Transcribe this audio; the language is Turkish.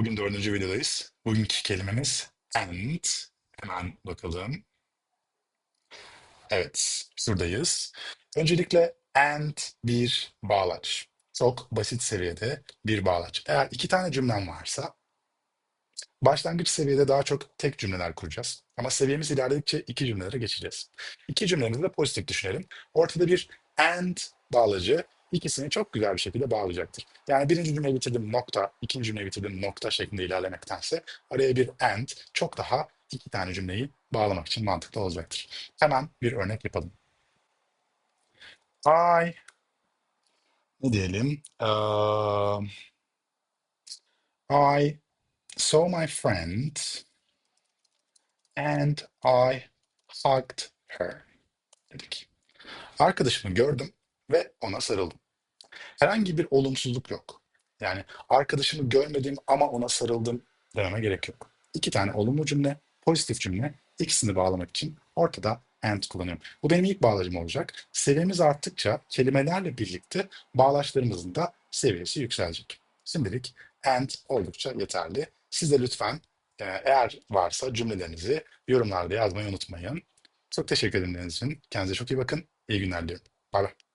Bugün dördüncü videodayız. Bugünkü kelimemiz and. Hemen bakalım. Evet, şuradayız. Öncelikle and bir bağlaç. Çok basit seviyede bir bağlaç. Eğer iki tane cümlem varsa başlangıç seviyede daha çok tek cümleler kuracağız. Ama seviyemiz ilerledikçe iki cümlelere geçeceğiz. İki cümlemizi de pozitif düşünelim. Ortada bir and bağlacı ikisini çok güzel bir şekilde bağlayacaktır. Yani birinci cümleyi bitirdim nokta, ikinci cümleyi bitirdim nokta şeklinde ilerlemektense araya bir and çok daha iki tane cümleyi bağlamak için mantıklı olacaktır. Hemen bir örnek yapalım. I ne diyelim? Eee, I saw my friend and I hugged her dedik. Arkadaşımı gördüm ve ona sarıldım. Herhangi bir olumsuzluk yok. Yani arkadaşımı görmedim ama ona sarıldım dememe gerek yok. İki tane olumlu cümle, pozitif cümle ikisini bağlamak için ortada and kullanıyorum. Bu benim ilk bağlacım olacak. Seviyemiz arttıkça kelimelerle birlikte bağlaçlarımızın da seviyesi yükselecek. Şimdilik and oldukça yeterli. Siz de lütfen e, eğer varsa cümlelerinizi yorumlarda yazmayı unutmayın. Çok teşekkür ederim için. Kendinize çok iyi bakın. İyi günler diliyorum. Bay bay.